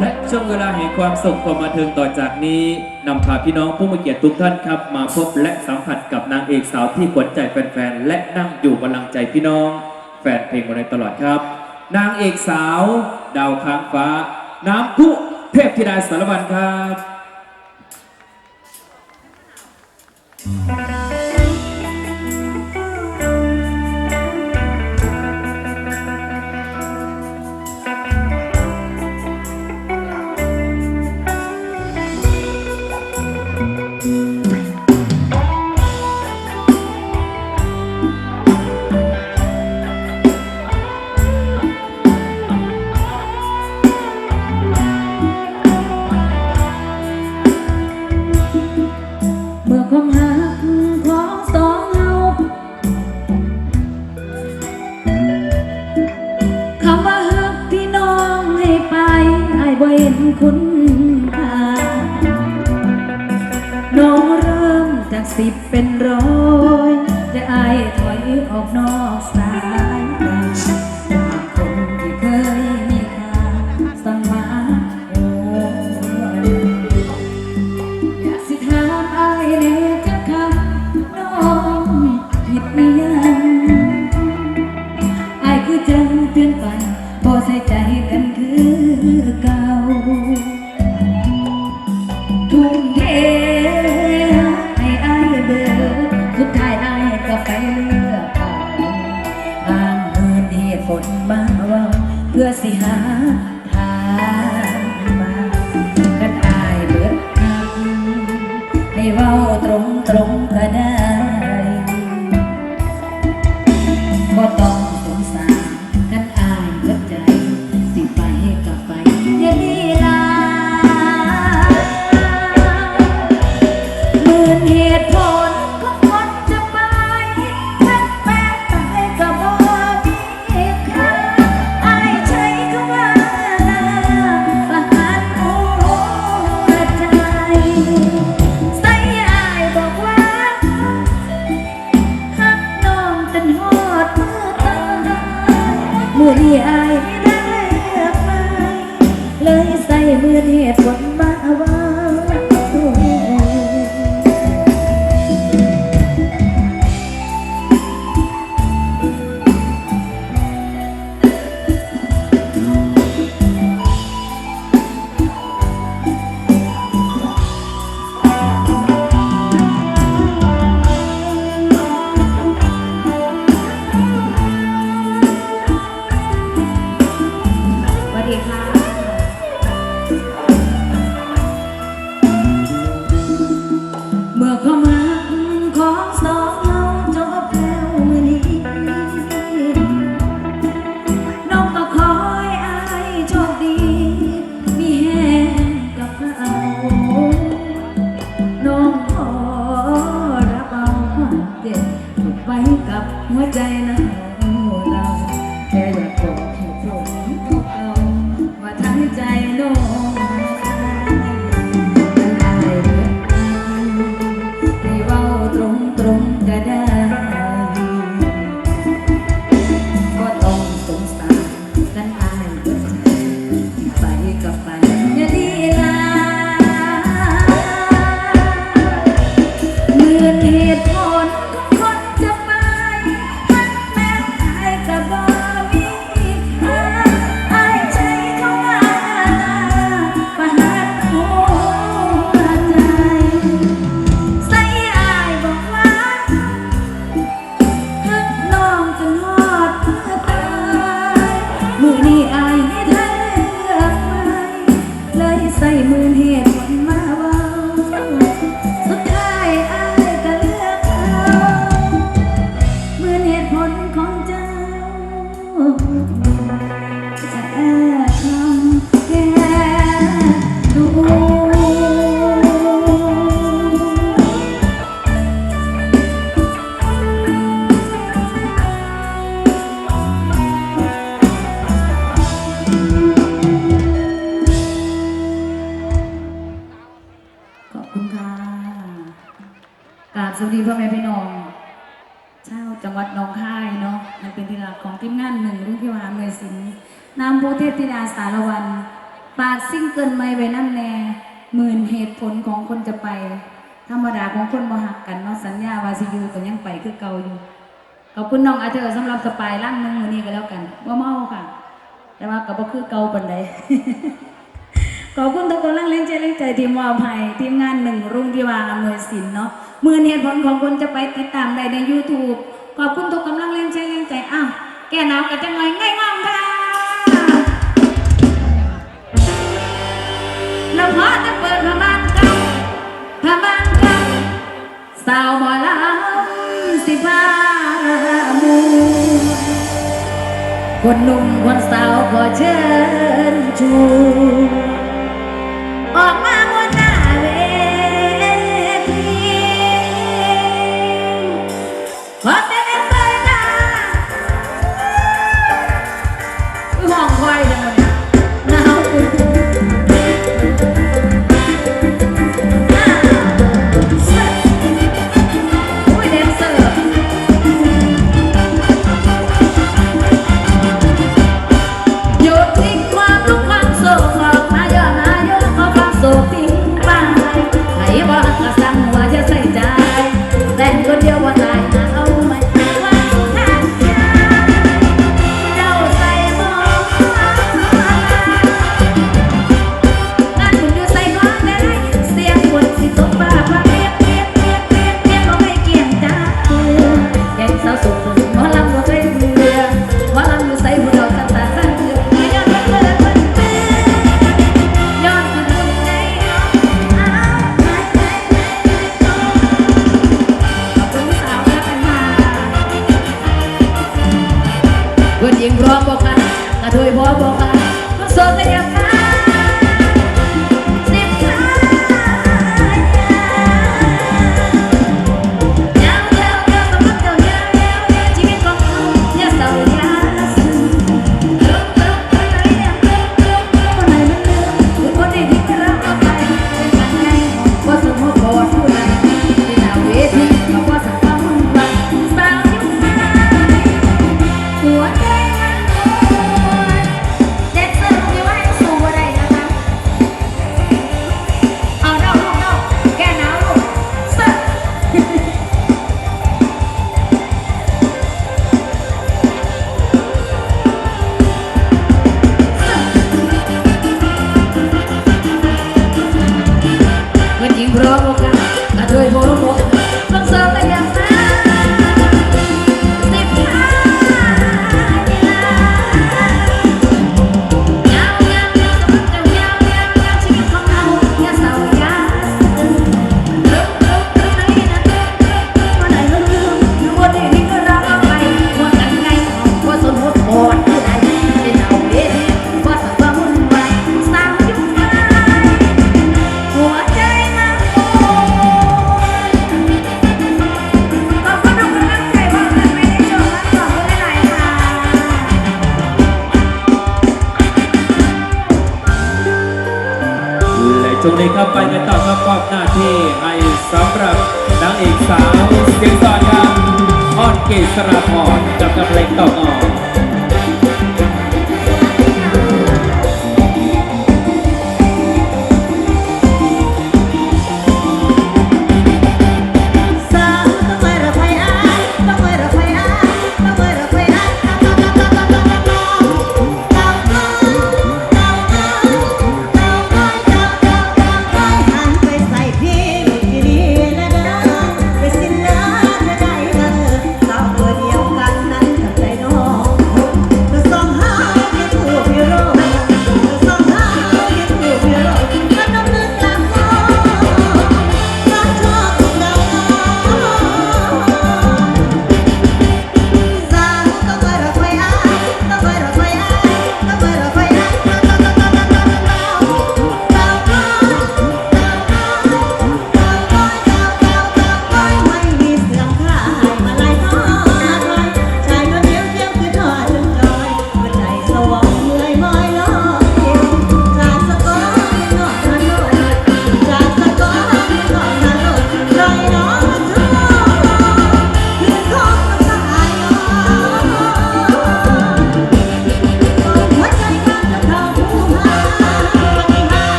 และช่วงเวลาแห่งความสุขควมาถึงต่อจากนี้นำพาพี่น้องผู้มีเกียรติทุกท่านครับ มาพบและสัมผัสกับนางเอกสาวที่ขวัญใจแฟนๆและนั่งอยู่กำลังใจพี่น้อง แฟนเพลงมาในตลอดครับ นางเอกสาว ดาวค้างฟ้า น้ำพุเทพธิดาสารวันครับ gonna ระเนตรวันมาวา สารวันปากซิ่งเกินไม่ไว้น้ำแน่หมื่นเหตุผลของคนจะไป ธรรมดาของคนบ่หักกันเนาะสัญญาวาซิยูก็ยังไปคือเก่าอยู่ขอบคุณน้องอาเธอสำหรับสปายร่างนึงมือนี้ก็แล้วกันว่าเมาค่ะ แต่ว่าก็บ่คือเก่าปันใดขอบคุณทุกคนร่างเล่นใจเล่นใจทีมวาวภัยทีมงานหนึ่งรุ่งที่วางอำนวยสินเนาะมื่อเหตุผลของคนจะไปติดตามได้ใน YouTube ขอบคุณทุกกำลังเล่นใจเล่นใจอ้าวแก่หนาวกับจังไยง่ายงามค่ะ แล้วหมเปิดพม่านกพม่านก่สาวมอลำสิพามูคนหนุ่มคนสาวก็เชิญชวน สราพรกับน้ำเล็กต่อ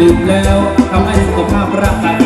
ดื่มแล้วทำให้สุขภาพร่างกาย